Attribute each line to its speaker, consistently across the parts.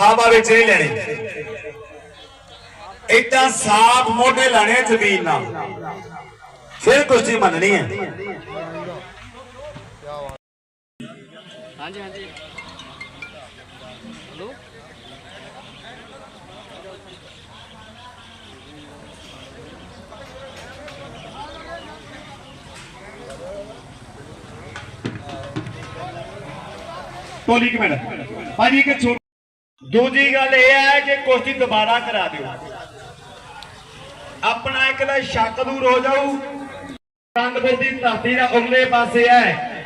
Speaker 1: ਹਵਾ ਵਿੱਚ ਨਹੀਂ ਲੈਣੀ। ਇਦਾਂ ਸਾਫ਼ ਮੋਢੇ ਲਾਣੇ ਜ਼ਮੀਨ ਨਾਲ। ਫਿਰ ਕੁਸ਼ਤੀ ਮੰਨਣੀ ਹੈ।
Speaker 2: ਹਾਂਜੀ ਹਾਂਜੀ। ਹਲੋ?
Speaker 1: ਟੋਲੀ ਇੱਕ ਮਿੰਟ ਭਾਜੀ ਇੱਕ ਛੋਟੀ ਦੂਜੀ ਗੱਲ ਇਹ ਹੈ ਕਿ ਕੁਸ਼ਤੀ ਦੁਬਾਰਾ ਕਰਾ ਦਿਓ। ਆਪਣਾ ਇੱਕ ਦਾ ਸ਼ੱਕ ਦੂਰ ਹੋ ਜਾਊ। ਰੰਗਪੁਰ ਦੀ ਧਰਤੀ ਦਾ ਉਰਲੇ ਪਾਸੇ ਹੈ।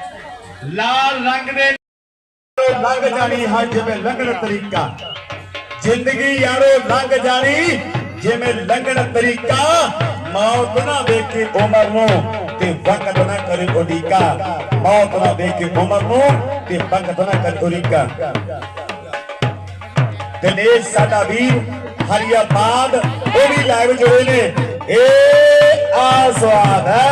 Speaker 1: ਲਾਲ ਰੰਗ ਦੇ ਲੰਘ ਜਾਣੀ ਹੈ ਜਿਵੇਂ ਲੰਘਣ ਤਰੀਕਾ। ਜ਼ਿੰਦਗੀ ਯਾਰੋ ਲੰਘ ਜਾਣੀ ਜਿਵੇਂ ਲੰਘਣ ਤਰੀਕਾ। ਮੌਤ ਨਾ ਵੇਖੇ ਉਮਰ ਨੂੰ ਤੇ ਵਕਤ ਨਾ ਕਰੇ ਉਡੀਕਾ। ਮੌਤ ਨਾ ਦੇਖੇ ਉਮਰ ਨੂੰ ਤੇ ਵਕਤ ਨਾ ਕਰੇ ਉਡੀਕਾ। ਦਿਨੇਸ਼ ਸਾਡਾ ਵੀਰ, ਹਰੀਆਬਾਦ, ਉਹ ਵੀ ਲਾਈਵ ਜੁੜੇ ਨੇ। ਇਹ ਆ ਸਵਾਦ ਹੈ।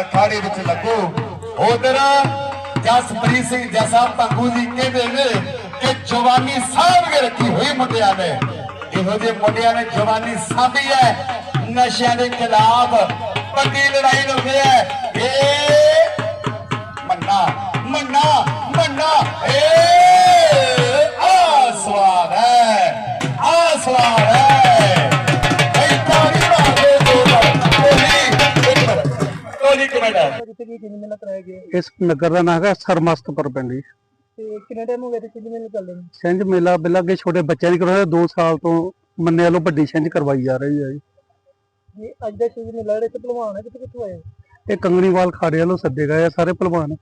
Speaker 1: ਅਖਾੜੇ ਵਿੱਚ ਲੱਗੋ। ਉਧਰ ਜਸਪ੍ਰੀਤ ਸਿੰਘ ਜਸਾ ਭੰਗੂ ਜੀ ਕਹਿੰਦੇ ਨੇ ਕਿ ਜਵਾਨੀ ਸਾਂਭ ਕੇ ਰੱਖੀ ਹੋਈ ਮੁੰਡਿਆਂ ਨੇ। ਇਹੋ ਜਿਹੇ ਮੁੰਡਿਆਂ ਨੇ ਜਵਾਨੀ ਸਾਂਭੀ ਹੈ। ਨਸ਼ਿਆਂ ਦੇ ਖਿਲਾਫ ਪੱਕੀ ਲੜਾਈ ਲੜਦੇ ਹੈ। ਇਹ ਮੰਨਾ ਮੰਨਾ ਮੰਨਾ। ਏ ਆ ਸਵਾਦ ਹੈ ਆ ਸਵਾਦ ਹੈ। ਐ ਤਾੜੀ ਮਾਰਦੇ ਦੋ ਕੋਲੀ ਕਮੈਂਡਰ
Speaker 3: ਜਿੱਥੇ ਕੀ ਕਿੰਨੇ ਮਿੰਟ ਰਹਿ ਗਏ
Speaker 4: ਇਸ ਨਗਰ ਦਾ ਨਾਮ ਹੈਗਾ ਸਰਮਸਤਪੁਰ ਪਿੰਡ ਜੀ।
Speaker 3: ਤੇ ਕਿੰਨੇ ਟਾਈਮ ਹੋ ਗਿਆ ਤੇ ਕਿੰਨੇ ਮਿੰਟ ਚੱਲਦੇ ਨੇ?
Speaker 4: ਛਿੰਝ ਮੇਲਾ ਬਿਲਾ ਅੱਗੇ ਛੋਟੇ ਬੱਚਿਆਂ ਦੀ ਕਰਵਾਇਆ 2 ਸਾਲ ਤੋਂ ਮੰਨੇ ਵੱਲੋਂ ਵੱਡੀ ਛਿੰਝ ਕਰਵਾਈ ਜਾ ਰਹੀ ਹੈ ਜੀ।
Speaker 3: ਜੀ ਅੱਜ ਦਾ ਸ਼ੀਜ਼ ਮੇਲਾ ਜਿਹੜੇ ਪਹਿਲਵਾਨ ਹੈ ਕਿੱਥੇ ਕਿੱਥੋਂ ਆਏ
Speaker 4: ਇਹ ਕੰਗਣੀਵਾਲ ਖਾੜੇ ਵੱਲੋਂ ਸੱਦੇ ਗਏ ਆ ਸਾਰੇ ਪਹਿਲਵਾਨ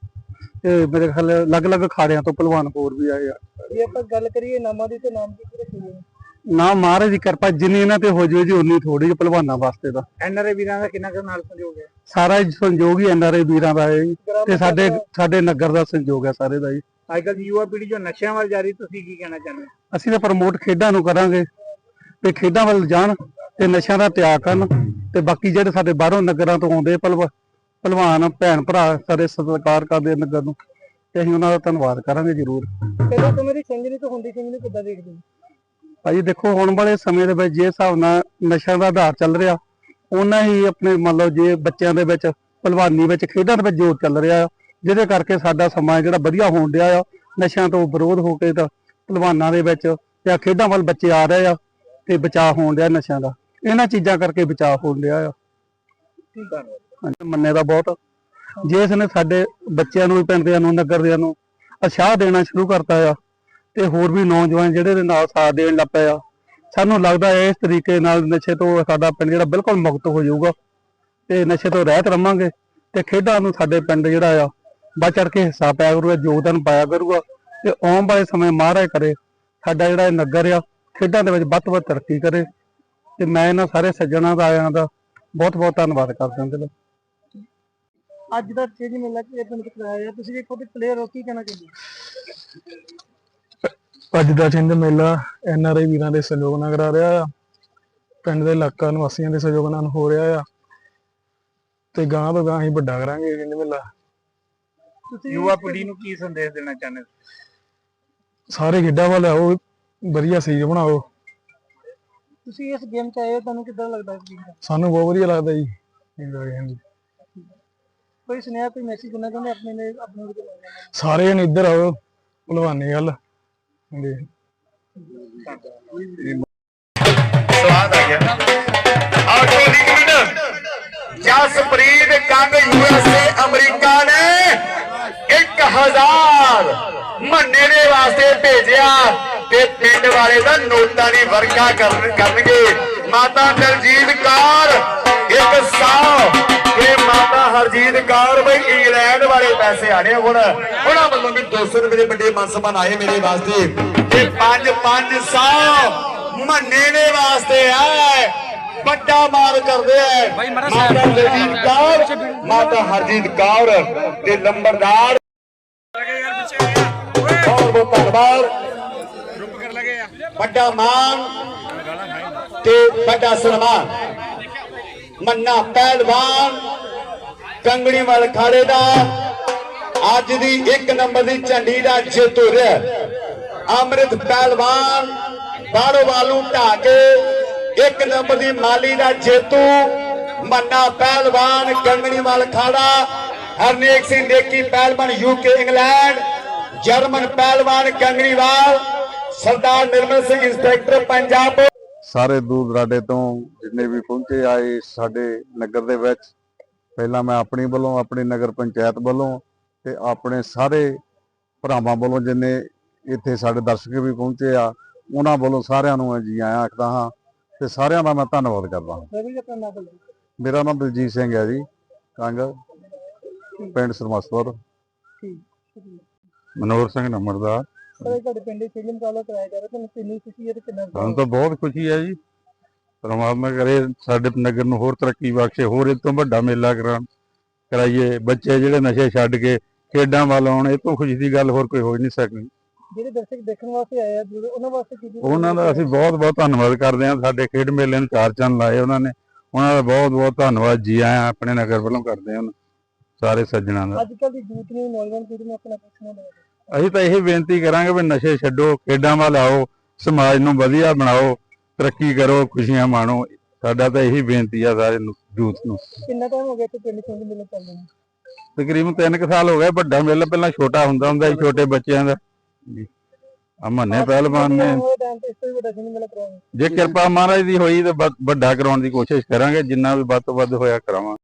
Speaker 4: ਤੇ ਮੇਰੇ ਖਿਆਲ ਅਲੱਗ-ਅਲੱਗ ਖਾੜਿਆਂ ਤੋਂ ਪਹਿਲਵਾਨ ਹੋਰ ਵੀ ਆਏ ਆ।
Speaker 3: ਜੇ ਆਪਾਂ ਗੱਲ ਕਰੀਏ ਨਾਮਾਂ ਦੀ ਤੇ ਨਾਮ ਕੀ ਰੱਖੇ ਨੇ
Speaker 4: ਨਾ ਮਹਾਰਾਜ ਦੀ ਕਿਰਪਾ ਜਿੰਨੀ ਇਹਨਾਂ ਤੇ ਹੋ ਜਾਵੇ ਜੀ ਉਨੀ ਥੋੜੀ ਜਿਹੀ ਪਹਿਲਵਾਨਾਂ ਵਾਸਤੇ ਦਾ
Speaker 3: ਐਨਆਰਏ ਵੀਰਾਂ ਦਾ ਕਿੰਨਾ ਕੁ ਨਾਲ ਸੰਯੋਗ ਹੈ?
Speaker 4: ਸਾਰਾ ਹੀ ਸੰਯੋਗ ਹੀ ਐਨਆਰਆਈ ਵੀਰਾਂ ਦਾ ਹੈ ਜੀ। ਤੇ ਸਾਡੇ ਸਾਡੇ ਨਗਰ ਦਾ ਸੰਯੋਗ ਹੈ ਸਾਰੇ ਦਾ ਜੀ।
Speaker 3: ਅੱਜ ਕੱਲ ਦੀ ਯੁਵਾ ਪੀੜ੍ਹੀ ਜੋ ਨਸ਼ਿਆਂ ਵੱਲ ਜਾ ਰਹੀ ਤੁਸੀਂ ਕੀ ਕਹਿਣਾ ਚਾਹੁੰਦੇ ਹੋ?
Speaker 4: ਅਸੀਂ ਤਾਂ ਪ੍ਰਮੋਟ ਖੇਡਾਂ ਨੂੰ ਕਰਾਂਗੇ ਤੇ ਖੇਡਾਂ ਵੱਲ ਜਾਣ ਤੇ ਨਸ਼ਿਆਂ ਦਾ ਤਿਆਗ ਕਰਨ ਤੇ ਬਾਕੀ ਜਿਹੜੇ ਸਾਡੇ ਬਾਹਰੋਂ ਨਗਰਾਂ ਤੋਂ ਆਉਂਦੇ ਭਲਵ ਭਲਵਾਨ ਭੈਣ ਭਰਾ ਸਾਰੇ ਸਤਿਕਾਰ ਕਰਦੇ ਆ ਨਗਰ ਨੂੰ ਤੇ ਅਸੀਂ ਉਹਨਾਂ ਦਾ ਧੰਨਵਾਦ ਕਰਾਂਗੇ ਜ਼ਰੂਰ।
Speaker 3: ਪਹਿਲਾਂ ਤਾਂ ਮੇਰੀ ਸਿੰਗਣੀ ਤੋਂ ਹੁੰਦੀ ਸਿੰਗਣੀ ਕਿੱਦਾਂ ਦੇਖਦੇ ਹੋ?
Speaker 4: ਭਾਜੀ ਦੇਖੋ ਹੁਣ ਵਾਲੇ ਸਮੇਂ ਦੇ ਵਿੱਚ ਜੇ ਹਿਸਾਬ ਨਾਲ ਨਸ਼ਿਆਂ ਦਾ ਆਧਾਰ ਚੱਲ ਰਿਹਾ ਉਹਨਾਂ ਹੀ ਆਪਣੇ ਮੰਨ ਲਓ ਜੇ ਬੱਚਿਆਂ ਦੇ ਵਿੱਚ ਭਲਵਾਨੀ ਵਿੱਚ ਖੇਡਾਂ ਦੇ ਵਿੱਚ ਜ਼ੋਰ ਚੱਲ ਰਿਹਾ ਆ ਜਿਹਦੇ ਕਰਕੇ ਸਾਡਾ ਸਮਾਂ ਜਿਹੜਾ ਵਧੀਆ ਹੋਣ ਡਿਆ ਆ ਨਸ਼ਿਆਂ ਤੋਂ ਵਿਰੋਧ ਹੋ ਕੇ ਤਾਂ ਭਲਵਾਨਾਂ ਦੇ ਵਿੱਚ ਜਾਂ ਖੇਡਾਂ ਵੱਲ ਬੱਚੇ ਆ ਰਹੇ ਆ ਤੇ ਬਚਾਅ ਹੋਣ ਡਿਆ ਨਸ਼ਿਆਂ ਦਾ। ਇਹਨਾਂ ਚੀਜ਼ਾਂ ਕਰਕੇ ਬਚਾਅ ਹੋਣ ਡਿਆ ਆ।
Speaker 3: ਠੀਕ ਹੈ
Speaker 4: ਹਾਂਜੀ, ਮੰਨੇ ਦਾ ਬਹੁਤ। ਜੇ ਇਸਨੇ ਸਾਡੇ ਬੱਚਿਆਂ ਨੂੰ ਵੀ ਪਿੰਡ ਦਿਆਂ ਨੂੰ ਨਗਰ ਦਿਆਂ ਨੂੰ ਉਤਸ਼ਾਹ ਦੇਣਾ ਸ਼ੁਰੂ ਕਰਤਾ ਆ ਤੇ ਹੋਰ ਵੀ ਨੌਜਵਾਨ ਜਿਹੜੇ ਦੇ ਨਾਲ ਸਾਥ ਦੇਣ ਲੱਗ ਪਏ ਆ, ਸਾਨੂੰ ਲੱਗਦਾ ਹੈ ਇਸ ਤਰੀਕੇ ਨਾਲ ਨਸ਼ੇ ਤੋਂ ਸਾਡਾ ਪਿੰਡ ਜਿਹੜਾ ਬਿਲਕੁਲ ਮੁਕਤ ਹੋ ਜਾਊਗਾ ਤੇ ਨਸ਼ੇ ਤੋਂ ਰਹਿਤ ਰਵਾਂਗੇ ਤੇ ਖੇਡਾਂ ਨੂੰ ਸਾਡੇ ਪਿੰਡ ਜਿਹੜਾ ਆ ਵੱਧ ਚੜ ਕੇ ਹਿੱਸਾ ਪਾਇਆ ਕਰੂਗਾ, ਯੋਗਦਾਨ ਪਾਇਆ ਕਰੂਗਾ ਤੇ ਆਉਣ ਵਾਲੇ ਸਮੇਂ ਮਹਾਰਾਜ ਕਰੇ, ਸਾਡਾ ਜਿਹੜਾ ਇਹ ਨਗਰ ਆ, ਖੇਡਾਂ ਦੇ ਵਿੱਚ ਵੱਧ ਤੋਂ ਵੱਧ ਤਰੱਕੀ ਕਰੇ ਤੇ ਮੈਂ ਇਹਨਾਂ ਸਾਰੇ ਸੱਜਣਾਂ ਦਾ ਆਇਆਂ ਦਾ ਬਹੁਤ ਬਹੁਤ ਧੰਨਵਾਦ ਕਰਦਾ ਦਿਲੋਂ
Speaker 3: ਅੱਜ ਦਾ ਸ਼ੀਜ਼ ਮੇਲਾ ਕਿ ਵਿੱਚ ਕਰਾਇਆ ਹੈ ਤੁਸੀਂ ਵੀ ਖੁਦ ਪਲੇਅਰ ਹੋ ਕੀ ਕਹਿਣਾ ਚਾਹੁੰਦੇ ਹੋ?
Speaker 5: ਅੱਜ ਦਾ ਛਿੰਝ ਮੇਲਾ ਐਨਆਰਆਈ ਵੀਰਾਂ ਦੇ ਸਹਿਯੋਗ ਨਾਲ ਕਰਾ ਰਿਹਾ ਆ। ਪਿੰਡ ਦੇ ਇਲਾਕਾ ਨਿਵਾਸੀਆਂ ਦੇ ਸਹਿਯੋਗ ਨਾਲ ਹੋ ਰਿਹਾ ਆ। ਤੇ ਗਾਂ ਤੋਂ ਗਾਂ ਅਸੀਂ ਵੱਡਾ ਕਰਾਂਗੇ ਛਿੰਝ ਮੇਲਾ।
Speaker 3: ਤੁਸੀਂ ਯੁਵਾ ਪੀੜ੍ਹੀ ਨੂੰ ਕੀ ਸੰਦੇਸ਼ ਦੇਣਾ ਚਾਹੁੰਦੇ ਹੋ?
Speaker 5: ਸਾਰੇ ਖੇਡਾਂ ਵੱਲ ਆਓ ਵਧੀਆ ਸੀਜ਼ ਬਣਾਓ।
Speaker 3: ਤੁਸੀਂ ਇਸ ਗੇਮ ਚ ਆਏ ਹੋ ਤੁਹਾਨੂੰ ਕਿੱਦਾਂ ਲੱਗਦਾ
Speaker 5: ਸਾਨੂੰ ਬਹੁਤ ਵਧੀਆ ਲੱਗਦਾ ਜੀ। ਹਾਂਜੀ।
Speaker 3: ਕੋਈ ਸੁਨੇਹਾ ਕੋਈ ਮੈਸੇਜ ਦੇਣਾ ਚਾਹੁੰਦੇ ਆਪਣੇ ਲਈ ਆਪਣੇ ਲਈ
Speaker 5: ਸਾਰੇ ਜਣੇ ਇੱਧਰ ਆਓ ਭਲਵਾਨੀ ਗੱਲ ਹਾਂਜੀ।
Speaker 1: ਸਵਾਦ ਆ ਗਿਆ। ਆਓ ਟੋਲੀ commander Jaspreet Kang USA America ਨੇ 1000 ਮੰਨੇ ਦੇ ਵਾਸਤੇ ਭੇਜਿਆ ਤੇ ਪਿੰਡ ਵਾਲੇ ਦਾ ਨੋਟਾਂ ਦੀ ਵਰਕਾ ਕਰਨ ਕਰਨਗੇ। ਮਾਤਾ ਦਲਜੀਤ ਕੌਰ 100 ਤੇ ਮਾਤਾ ਹਰਜੀਤ ਕੌਰ ਬਈ ਇੰਗਲੈਂਡ ਵਾਲੇ ਪੈਸੇ ਆਣੇ ਹੁਣ। ਉਹਨਾਂ ਵੱਲੋਂ ਵੀ 200 ਰੁਪਏ ਦੇ ਵੱਡੇ ਮਨਸਮਾਨ ਆਏ ਮੇਰੇ ਵਾਸਤੇ। ਤੇ 5 500 ਮੰਨੇ ਦੇ ਵਾਸਤੇ ਹੈ ਵੱਡਾ ਮਾਰ ਕਰਦੇ ਐ ਮਾਤਾ ਦਲਜੀਤ ਕੌਰ ਮਾਤਾ ਹਰਜੀਤ ਕੌਰ ਤੇ ਲੰਬਰਦਾਰ ਬਹੁਤ ਬਹੁਤ ਧੰਨਵਾਦ। ਵੱਡਾ ਮਾਨ ਤੇ ਵੱਡਾ ਸਨਮਾਨ। ਮੰਨਾ ਪਹਿਲਵਾਨ। ਕੰਗਣੀ ਵਾਲ ਖਾੜੇ ਦਾ। ਅੱਜ ਦੀ ਇੱਕ ਨੰਬਰ ਦੀ ਝੰਡੀ ਦਾ ਜੇਤੂ ਰਿਹਾ ਅੰਮ੍ਰਿਤ ਪਹਿਲਵਾਨ ਬਾੜੋ ਵਾਲੂ ਢਾ ਕੇ ਇੱਕ ਨੰਬਰ ਦੀ ਮਾਲੀ ਦਾ ਜੇਤੂ ਮੰਨਾ ਪਹਿਲਵਾਨ ਕੰਗਣੀਵਾਲ ਖਾੜਾ। ਹਰਨੇਕ ਸਿੰਘ ਨੇਕੀ ਪਹਿਲਵਾਨ ਯੂਕੇ, ਇੰਗਲੈਂਡ। ਜਰਮਨ ਪਹਿਲਵਾਨ ਕੰਗਣੀਵਾਲ ਸਰਦਾਰ ਨਿਰਮਲ ਸਿੰਘ, ਇੰਸਪੈਕਟਰ ਪੰਜਾਬ।
Speaker 2: ਸਾਰੇ ਦੂਰ ਦਰਾਡੇ ਤੋਂ ਜਿੰਨੇ ਵੀ ਪਹੁੰਚੇ ਆਏ ਸਾਡੇ ਨਗਰ ਦੇ ਵਿੱਚ ਪਹਿਲਾਂ ਮੈਂ ਆਪਣੀ ਵੱਲੋਂ ਆਪਣੀ ਨਗਰ ਪੰਚਾਇਤ ਵੱਲੋਂ ਤੇ ਆਪਣੇ ਸਾਰੇ ਭਰਾਵਾਂ ਵੱਲੋਂ ਜਿੰਨੇ ਇੱਥੇ ਸਾਡੇ ਦਰਸ਼ਕ ਵੀ ਪਹੁੰਚੇ ਆ ਉਹਨਾਂ ਵੱਲੋਂ ਸਾਰਿਆਂ ਨੂੰ ਜੀ ਆਇਆਂ ਆਖਦਾ ਹਾਂ ਤੇ ਸਾਰਿਆਂ ਦਾ ਮੈਂ ਧੰਨਵਾਦ ਕਰਦਾ ਹਾਂ। ਮੇਰਾ ਨਾਮ ਦਲਜੀਤ ਸਿੰਘ ਹੈ ਜੀ ਕੰਗ ਪਿੰਡ ਸਰਮਸਪੁਰ
Speaker 3: ਠੀਕ
Speaker 6: ਮਨੋਹਰ ਸਿੰਘ ਨੰਬਰਦਾਰ।
Speaker 3: ਸਰ ਤੁਹਾਡੇ ਪਿੰਡ ਦੇ ਖੇਡ ਮੁਕਾਬਲਾ ਕਰਾਇਆ ਜਾ ਰਿਹਾ ਤੁਹਾਨੂੰ ਕਿੰਨੀ ਖੁਸ਼ੀ ਹੈ ਤੇ ਕਿੰਨਾ
Speaker 6: ਸਾਨੂੰ ਤਾਂ ਬਹੁਤ ਖੁਸ਼ੀ ਹੈ ਜੀ। ਪਰਮਾਤਮਾ ਕਰੇ ਸਾਡੇ ਨਗਰ ਨੂੰ ਹੋਰ ਤਰੱਕੀ ਬਖਸ਼ੇ ਹੋਰ ਇਹ ਤੋਂ ਵੱਡਾ ਮੇਲਾ ਕਰਾਉਣ ਕਰਾਈਏ। ਬੱਚੇ ਜਿਹੜੇ ਨਸ਼ੇ ਛੱਡ ਕੇ ਖੇਡਾਂ ਵੱਲ ਆਉਣ ਇਹ ਤੋਂ ਖੁਸ਼ੀ ਦੀ ਗੱਲ ਹੋਰ ਕੋਈ ਹੋ ਨਹੀਂ ਸਕਦੀ।
Speaker 3: ਜਿਹੜੇ ਦਰਸ਼ਕ ਦੇਖਣ ਵਾਸਤੇ ਆਏ ਆ ਉਹਨਾਂ ਵਾਸਤੇ ਕੀ
Speaker 6: ਉਹਨਾਂ ਦਾ ਅਸੀਂ ਬਹੁਤ ਬਹੁਤ ਧੰਨਵਾਦ ਕਰਦੇ ਹਾਂ। ਸਾਡੇ ਖੇਡ ਮੇਲੇ ਨੂੰ ਚਾਰ ਚੰਨ ਲਾਏ ਉਹਨਾਂ ਨੇ। ਉਹਨਾਂ ਦਾ ਬਹੁਤ ਬਹੁਤ ਧੰਨਵਾਦ। ਜੀ ਆਇਆਂ ਆਪਣੇ ਨਗਰ ਵੱਲੋਂ ਕਰਦੇ ਹਾਂ। ਸਾਰੇ ਸੱਜਣਾਂ ਦਾ।
Speaker 3: ਅੱਜ ਕੱਲ ਦੀ ਯੂਥ ਨੂੰ ਨੌਜਵਾਨ ਪੀੜ੍ਹੀ ਨੂੰ ਆਪਣਾ ਪੁੱਛਣਾ
Speaker 6: ਅਸੀਂ ਤਾਂ ਇਹ ਬੇਨਤੀ ਕਰਾਂਗੇ ਵੀ ਨਸ਼ੇ ਛੱਡੋ ਖੇਡਾਂ ਵੱਲ ਆਓ ਸਮਾਜ ਨੂੰ ਵਧੀਆ ਬਣਾਓ। ਤਰੱਕੀ ਕਰੋ ਖੁਸ਼ੀਆਂ ਮਾਣੋ। ਸਾਡਾ ਤਾਂ ਇਹੀ ਬੇਨਤੀ ਆ ਸਾਰੇ ਯੂਥ ਨੂੰ।
Speaker 3: ਕਿੰਨਾ ਟਾਈਮ ਹੋ ਗਿਆ ਤੇ ਪਿੰਡ ਖੇਡ ਮੇਲੇ ਚੱਲਦੇ ਨੂੰ?
Speaker 6: ਤਕਰੀਬਨ 3 ਸਾਲ ਹੋ ਗਏ ਵੱਡਾ ਮੇਲਾ ਪਹਿਲਾਂ ਛੋਟਾ ਹੁੰਦਾ ਹੁੰਦਾ ਸੀ ਛੋਟੇ ਬੱਚਿਆਂ ਦਾ। ਆ ਮੰਨੇ ਪਹਿਲਵਾਨ ਨੇ। ਜੇ ਕਿਰਪਾ ਮਹਾਰਾਜ ਦੀ ਹੋਈ ਤਾਂ ਵੱਡ- ਕਰਾਉਣ ਦੀ ਕੋਸ਼ਿਸ਼ ਕਰਾਂਗੇ ਜਿੰਨਾ ਵੀ ਵੱਧ ਤੋਂ ਵੱਧ ਹੋਇਆ ਕਰਾਵਾਂਗੇ।